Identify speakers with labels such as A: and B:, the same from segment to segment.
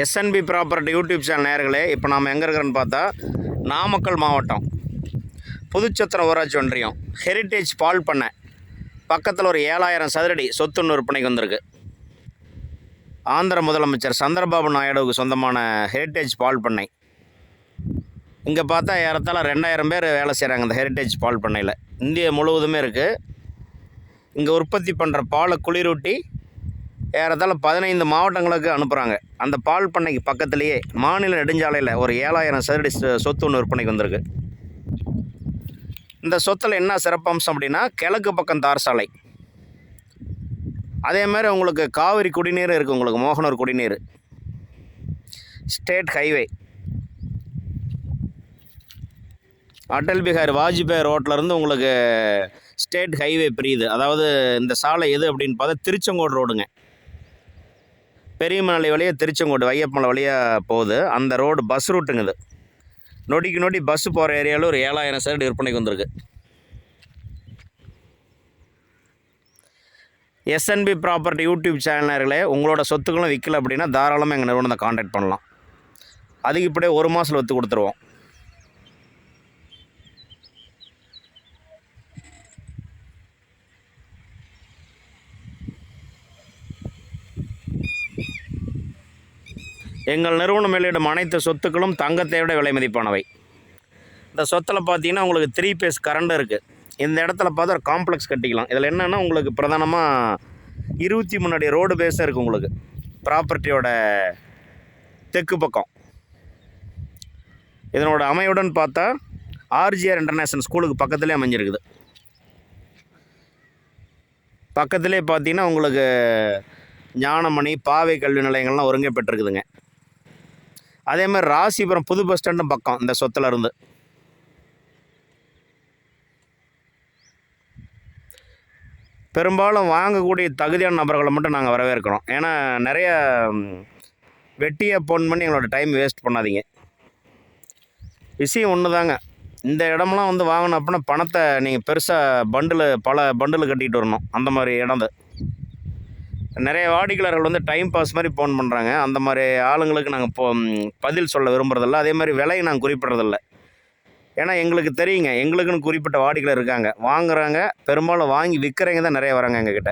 A: SNP property YouTube channel நேர்களே இப்போ நாம் எங்கே இருக்கிறோன்னு பார்த்தா நாமக்கல் மாவட்டம். புதுச்சத்திரம் ஊராட்சி ஒன்றியம். ஹெரிட்டேஜ் பால் பண்ணை. பக்கத்தில் ஒரு ஏழாயிரம் சதுரடி சொத்துன்னு விற்பனைக்கு வந்திருக்கு. ஆந்திர முதலமைச்சர் சந்திரபாபு நாயுடுவுக்கு சொந்தமான ஹெரிட்டேஜ் பால் பண்ணை. இங்கே பார்த்தா ஏறத்தாழ ரெண்டாயிரம் பேர் வேலை செய்கிறாங்க இந்த ஹெரிட்டேஜ் பால் பண்ணையில். இந்தியா முழுவதுமே இருக்குது இங்கே உற்பத்தி பண்ணுற பாலை குளிரூட்டி ஏறத்தாழ பதினைந்து மாவட்டங்களுக்கு அனுப்புகிறாங்க அந்த பால் பண்ணைக்கு பக்கத்துலேயே மாநில நெடுஞ்சாலையில் ஒரு ஏழாயிரம் சதுரடி சொத்து ஒன்று விற்பனைக்கு வந்திருக்கு. இந்த சொத்தில் என்ன சிறப்பம்சம் அப்படின்னா கிழக்கு பக்கம் தார் சாலை. அதே மாதிரி உங்களுக்கு காவிரி குடிநீர் இருக்குது உங்களுக்கு மோகனூர் குடிநீர். State highway. அடல் பிஹாரி வாஜ்பாய் ரோட்லேருந்து உங்களுக்கு ஸ்டேட் ஹைவே பிரியுது. அதாவது இந்த சாலை எது அப்படின்னு பார்த்தா திருச்செங்கோடு ரோடுங்க. பெரியமலை வழியாக திருச்செங்கோடு வையப்பமலை வழியாக போகுது. அந்த ரோடு பஸ் ரூட்டுங்குது நொடிக்கு நொடி பஸ்ஸு போகிற ஏரியாவில் ஒரு ஏழாயிரம் சைடு விற்பனைக்கு வந்திருக்கு. எஸ்என்பி ப்ராப்பர்ட்டி யூடியூப் சேனலர்களே உங்களோட சொத்துக்களும் விற்கல அப்படின்னா தாராளமாக எங்கள் நிறுவனத்தை காண்டாக்ட் பண்ணலாம். அதுக்கு இப்படியே ஒரு மாதத்தில் ஒத்து கொடுத்துருவோம். எங்கள் நிறுவனம் வெளியிடும் அனைத்து சொத்துக்களும் தங்கத்தை விட விலை மதிப்பானவை. இந்த சொத்தில் பார்த்தீங்கன்னா உங்களுக்கு த்ரீ பேஸ் கரண்ட் இருக்குது இந்த இடத்துல பார்த்தா ஒரு காம்ப்ளெக்ஸ் கட்டிக்கலாம். இதில் என்னென்னா உங்களுக்கு பிரதானமாக இருபத்தி முன்னாடி அடி ரோடு பேஸாக இருக்குது உங்களுக்கு. ப்ராப்பர்ட்டியோட தெற்கு பக்கம். இதனோட அமைவுடன் பார்த்தா ஆர்ஜிஆர் இன்டர்நேஷ்னல் ஸ்கூலுக்கு பக்கத்துலேயே அமைஞ்சிருக்குது. பக்கத்துலேயே பார்த்தீங்கன்னா உங்களுக்கு ஞானமணி பாவை கல்வி நிலையங்கள்லாம் ஒருங்கே பெற்றிருக்குதுங்க. அதே மாதிரி ராசிபுரம் புது பஸ் ஸ்டாண்டும் பக்கம் இந்த சொத்தில் இருந்து பெரும்பாலும் வாங்கக்கூடிய தகுதியான நபர்களை மட்டும் நாங்கள் வரவேற்கிறோம். ஏன்னா நிறைய வெட்டியை ஃபோன் பண்ணி எங்களோட டைம் வேஸ்ட் பண்ணாதீங்க. விஷயம் ஒன்று தாங்க இந்த இடமெல்லாம் வந்து வாங்கணும் அப்படின்னா பணத்தை நீங்கள் பெருசாக பண்டில் பல பண்டில் கட்டிகிட்டு வரணும். அந்த மாதிரி இடம் நிறைய வாடிக்கையாளர்கள் வந்து டைம் பாஸ் மாதிரி ஃபோன் பண்ணுறாங்க அந்த மாதிரி ஆளுங்களுக்கு நாங்கள் போ பதில் சொல்ல விரும்புறதில்ல. அதே மாதிரி விலையை நாங்கள் குறிப்பிட்றதில்ல. ஏன்னா எங்களுக்கு தெரியுங்க. எங்களுக்குன்னு குறிப்பிட்ட வாடிக்கையாளர் இருக்காங்க. வாங்குறாங்க. பெரும்பாலும் வாங்கி விற்கிறவங்க தான் நிறைய வராங்க எங்ககிட்ட.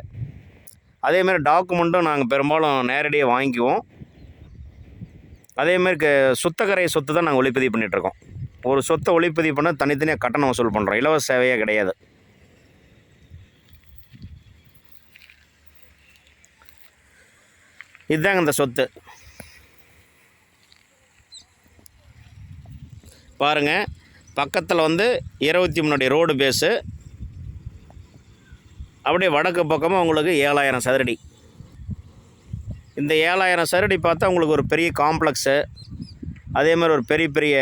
A: அதே மாதிரி டாக்குமெண்ட்டும் நாங்கள் பெரும்பாலும் நேரடியாக வாங்கிக்குவோம். அதே மாதிரி க- சுத்தக்கரை சொத்து தான் நாங்கள் ஒளிப்பதிவு பண்ணிகிட்ருக்கோம் ஒரு சொத்தை ஒளிப்பதிவு பண்ணால் தனித்தனியாக கட்டணம் வசூல் பண்ணுறோம் இலவச சேவையே கிடையாது. இதுதாங்க இந்த சொத்து. பாருங்க பக்கத்தில் வந்து இருபத்தி மூணுடைய ரோடு பேஸு அப்படியே வடக்கு பக்கமாக உங்களுக்கு ஏழாயிரம் சதுரடி. இந்த ஏழாயிரம் சதுரடி பார்த்தா உங்களுக்கு ஒரு பெரிய காம்ப்ளெக்ஸு அதே மாதிரி ஒரு பெரிய பெரிய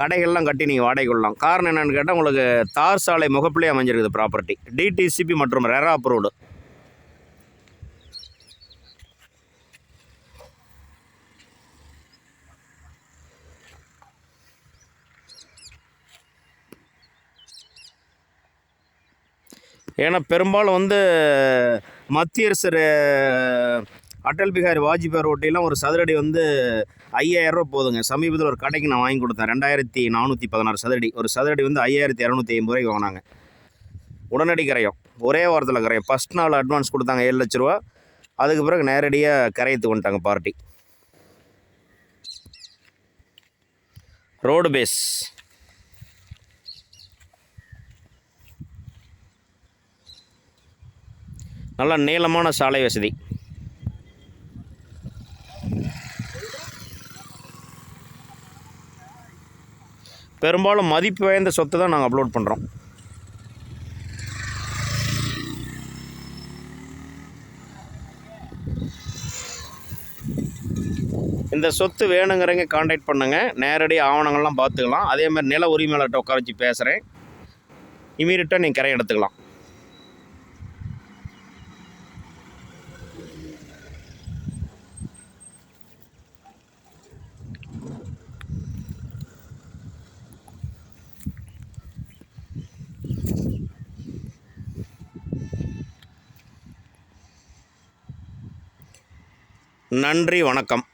A: கடைகள்லாம் கட்டி நீங்கள் வாடகை கொள்ளலாம் காரணம் என்னென்னு கேட்டால் உங்களுக்கு தார் சாலை முகப்பிலே அமைஞ்சிருக்குது ப்ராப்பர்ட்டி டிடிசிபி மற்றும் ரெரா அப்ரூவ்டு ஏன்னா பெரும்பாலும் வந்து மத்திய அரசு அஹ், அடல் பிஹாரி வாஜ்பாய் ரோட்டிலாம் ஒரு சதுரடி வந்து ஐயாயிரம் போதுங்க. சமீபத்தில் ஒரு கடைக்கு நான் வாங்கி கொடுத்தேன். ரெண்டாயிரத்தி நானூற்றி பதினாறு சதுரடி. ஒரு சதுரடி வந்து ஐயாயிரத்தி இரநூத்தி ஐம்பது ரூபாய்க்கு வாங்கினாங்க. உடனடி கரையும். ஒரே வாரத்தில் கரையும். ஃபஸ்ட் நாள் அட்வான்ஸ் கொடுத்தாங்க ஏழு லட்ச ரூபா. அதுக்கு பிறகு நேரடியாக கரையத்து வந்துட்டாங்க பார்ட்டி. ரோடு பேஸ் நல்ல நீளமான சாலை வசதி. பெரும்பாலும் மதிப்பு வாய்ந்த சொத்தை தான் நாங்கள் அப்லோட் பண்ணுறோம் இந்த சொத்து வேணுங்கிறவங்க காண்டாக்ட் பண்ணுங்கள் நேரடி ஆவணங்கள்லாம் பார்த்துக்கலாம். அதேமாதிரி நில உரிமையாளர்கிட்ட உட்கார வச்சு பேசுகிறேன் இமீடியட்டாக நீங்கள் கரை எடுத்துக்கலாம். நன்றி வணக்கம்.